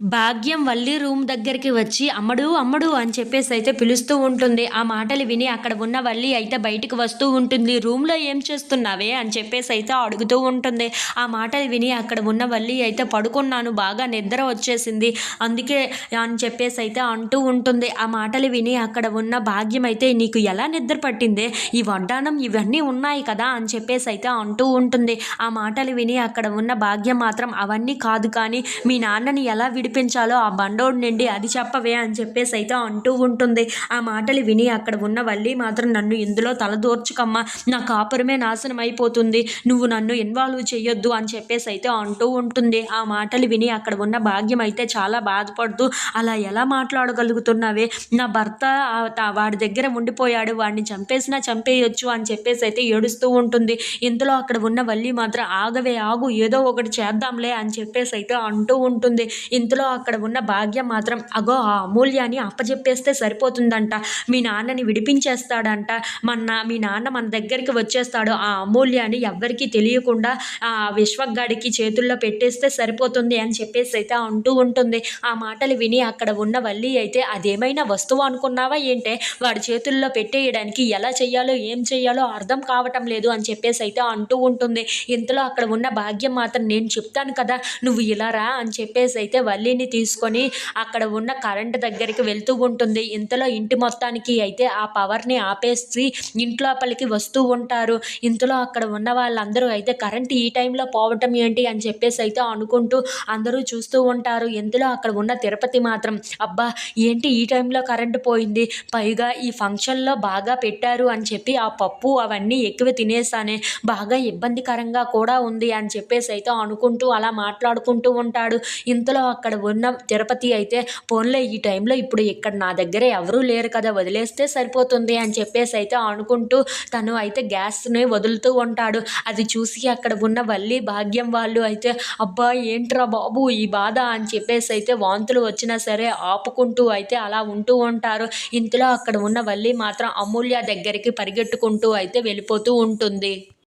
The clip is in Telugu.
భాగ్యం వల్లి రూమ్ దగ్గరికి వచ్చి అమ్మడు అమ్మడు అని చెప్పేసి అయితే పిలుస్తూ ఉంటుంది. ఆ మాటలు విని అక్కడ ఉన్న వల్లి అయితే బయటకు వస్తూ ఉంటుంది. రూమ్లో ఏం చేస్తున్నావే? అని చెప్పేసి అయితే అడుగుతూ ఉంటుంది. ఆ మాటలు విని అక్కడ ఉన్న వల్లి అయితే పడుకున్నాను బాగా నిద్ర వచ్చేసింది. అందుకే అని చెప్పేసి అయితే అంటూ ఉంటుంది. ఆ మాటలు విని అక్కడ ఉన్న భాగ్యం అయితే నీకు ఎలా నిద్ర పట్టిందే? ఈ వడ్డానం ఇవన్నీ ఉన్నాయి కదా? అని చెప్పేసి అయితే అంటూ ఉంటుంది. ఆ మాటలు విని అక్కడ ఉన్న భాగ్యం మాత్రం అవన్నీ కాదు కానీ మీ నాన్నని ఎలా విడి విడిపించాలో ఆ బండోడు నుండి అది చెప్పవే అని చెప్పేసి అయితే అంటూ ఉంటుంది. ఆ మాటలు విని అక్కడ ఉన్న వల్లి మాత్రం నన్ను ఇందులో తలదోర్చుకమ్మా నా కాపురమే నాశనం అయిపోతుంది. నువ్వు నన్ను ఇన్వాల్వ్ చేయొద్దు అని చెప్పేసి అయితే అంటూ ఉంటుంది. ఆ మాటలు విని అక్కడ ఉన్న భాగ్యం అయితే చాలా బాధపడుతూ అలా ఎలా మాట్లాడగలుగుతున్నావే? నా భర్త వాడి దగ్గర ఉండిపోయాడు. వాడిని చంపేసినా చంపేయొచ్చు అని చెప్పేసి అయితే ఏడుస్తూ ఉంటుంది. ఇంతలో అక్కడ ఉన్న వల్లి మాత్రం ఆగవే ఆగు ఏదో ఒకటి చేద్దాంలే అని చెప్పేసి అయితే అంటూ ఉంటుంది. ఇంతలో అందులో అక్కడ ఉన్న భాగ్యం మాత్రం అగో ఆ అమూల్యాన్ని అప్పచెప్పేస్తే సరిపోతుందంట. మీ నాన్నని విడిపించేస్తాడంట. మన మీ నాన్న మన దగ్గరికి వచ్చేస్తాడు. ఆ అమూల్యాన్ని ఎవ్వరికీ తెలియకుండా ఆ విశ్వగాడికి చేతుల్లో పెట్టేస్తే సరిపోతుంది అని చెప్పేసి అయితే అంటూ ఉంటుంది. ఆ మాటలు విని అక్కడ ఉన్న వల్లి అయితే అదేమైనా వస్తువు అనుకున్నావా ఏంటే? వాడి చేతుల్లో పెట్టేయడానికి ఎలా చేయాలో ఏం చేయాలో అర్థం కావటం లేదు అని చెప్పేసి అయితే అంటూ ఉంటుంది. ఇంతలో అక్కడ ఉన్న భాగ్యం మాత్రం నేను చెప్తాను కదా నువ్వు ఇలా రా అని చెప్పేసి అయితే వల్లి తల్లిని తీసుకొని అక్కడ ఉన్న కరెంట్ దగ్గరికి వెళ్తూ ఉంటుంది. ఇంతలో ఇంటి మొత్తానికి అయితే ఆ పవర్ని ఆపేసి ఇంట్లోపలికి వస్తూ ఉంటారు. ఇంతలో అక్కడ ఉన్న వాళ్ళందరూ అయితే కరెంట్ ఈ టైంలో పోవటం ఏంటి అని చెప్పేసి అయితే అనుకుంటూ అందరూ చూస్తూ ఉంటారు. ఇంతలో అక్కడ ఉన్న తిరుపతి మాత్రం అబ్బా ఏంటి ఈ టైంలో కరెంటు పోయింది? పైగా ఈ ఫంక్షన్లో బాగా పెట్టారు అని చెప్పి ఆ పప్పు అవన్నీ ఎక్కువ తినేసానే బాగా ఇబ్బందికరంగా కూడా ఉంది అని చెప్పేసి అయితే అనుకుంటూ అలా మాట్లాడుకుంటూ ఉంటాడు. ఇంతలో అక్కడ ఉన్న తిరుపతి అయితే పోన్లే ఈ టైంలో ఇప్పుడు ఇక్కడ నా దగ్గర ఎవరూ లేరు కదా వదిలేస్తే సరిపోతుంది అని చెప్పేసి అయితే అనుకుంటూ తను అయితే గ్యాస్ని వదులుతూ ఉంటాడు. అది చూసి అక్కడ ఉన్న వల్లి భాగ్యం వాళ్ళు అయితే అబ్బా ఏంట్రా బాబు ఈ బాధ అని చెప్పేసి అయితే వాంతులు వచ్చినా సరే ఆపుకుంటూ అయితే అలా ఉంటూ ఉంటారు. ఇంతలో అక్కడ ఉన్న వల్లి మాత్రం అమూల్య దగ్గరికి పరిగెట్టుకుంటూ అయితే వెళ్ళిపోతూ ఉంటుంది.